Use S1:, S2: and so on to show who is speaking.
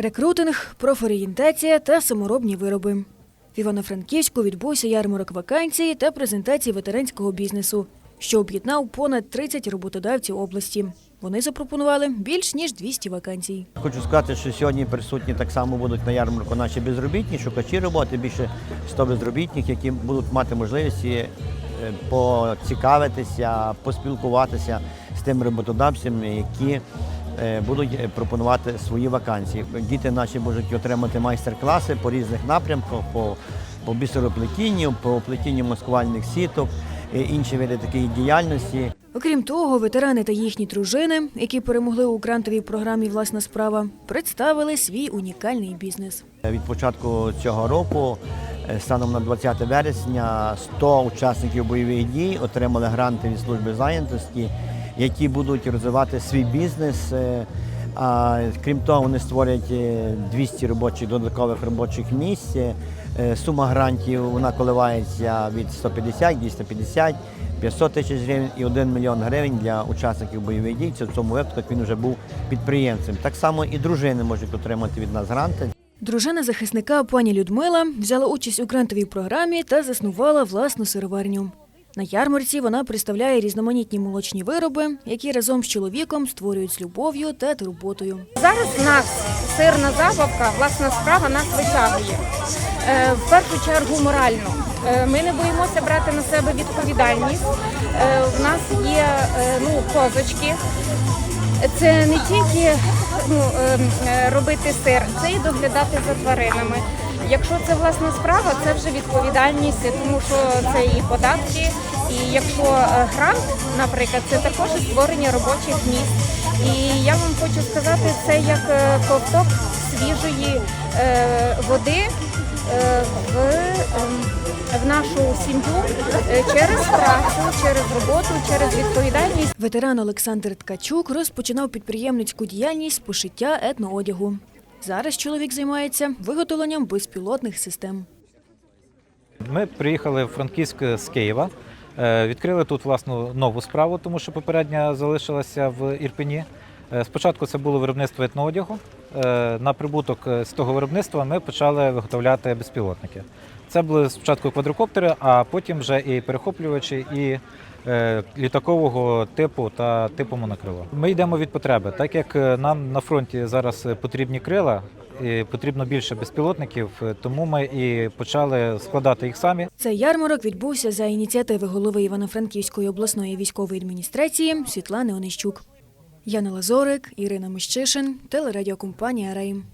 S1: Рекрутинг, профорієнтація та саморобні вироби. В Івано-Франківську відбувся ярмарок вакансій та презентації ветеранського бізнесу, що об'єднав понад 30 роботодавців області. Вони запропонували більш ніж 200 вакансій.
S2: Хочу сказати, що сьогодні присутні так само будуть на ярмарку наші безробітні, шукачі роботи, більше 100 безробітних, які будуть мати можливість е, поцікавитися, поспілкуватися з тими роботодавцями, які будуть е, пропонувати свої вакансії. Діти наші можуть отримати майстер-класи по різних напрямках, по, по бісероплетінню, по плетінню маскувальних сіток, е, інші види такої діяльності.
S1: Окрім того, ветерани та їхні дружини, які перемогли у грантовій програмі Власна справа, представили свій унікальний бізнес.
S2: Від початку цього року, е, станом на 20 вересня, 100 учасників бойових дій отримали гранти від служби зайнятості, які будуть розвивати свій бізнес. е, А крім того, вони створять е, 200 робочих додаткових робочих місць. Е, Сума грантів вона коливається від 150, 250, 500 тисяч гривень і 1 мільйон гривень для учасників бойових дій. Це в цьому випадку він вже був підприємцем. Так само і дружини можуть отримати від нас гранти.
S1: Дружина захисника пані Людмила взяла участь у грантовій програмі та заснувала власну сироварню. На ярмарці вона представляє різноманітні молочні вироби, які разом з чоловіком створюють з любов'ю та турботою.
S3: Зараз нас сирна забавка, власна справа нас витягує. Е, В першу чергу морально. Е, Ми не боїмося брати на себе відповідальність. Е, В нас є е, ну, козочки. Це не тільки ну, е, е, робити сир, це і доглядати за тваринами. Якщо це власна справа, це вже відповідальність, тому що це і податки. І якщо е, грант, наприклад, це також створення робочих місць. І я вам хочу сказати, це як е, ковток свіжої е, води в, ем, в нашу сім'ю через працю, через роботу, через відповідальність.
S1: Ветеран Олександр Ткачук розпочинав підприємницьку діяльність з пошиття етноодягу. Зараз чоловік займається виготовленням безпілотних систем.
S4: Ми приїхали в Франківськ з Києва. Е, Відкрили тут власну нову справу, тому що попередня залишилася в Ірпені. Е, Спочатку це було виробництво етноодягу. Е, На прибуток з того виробництва ми почали виготовляти безпілотники. Це були спочатку квадрокоптери, а потім вже і перехоплювачі, і літакового типу та типу монокрило. Ми йдемо від потреби, так як е, нам на фронті зараз е, потрібні крила, і потрібно більше безпілотників, е, тому ми і почали складати їх самі.
S1: Цей ярмарок відбувся за ініціативи голови Івано-Франківської обласної військової адміністрації Світлани Онищук. Яна Лазорик, Ірина Мищишин, телерадіокомпанія Рейм.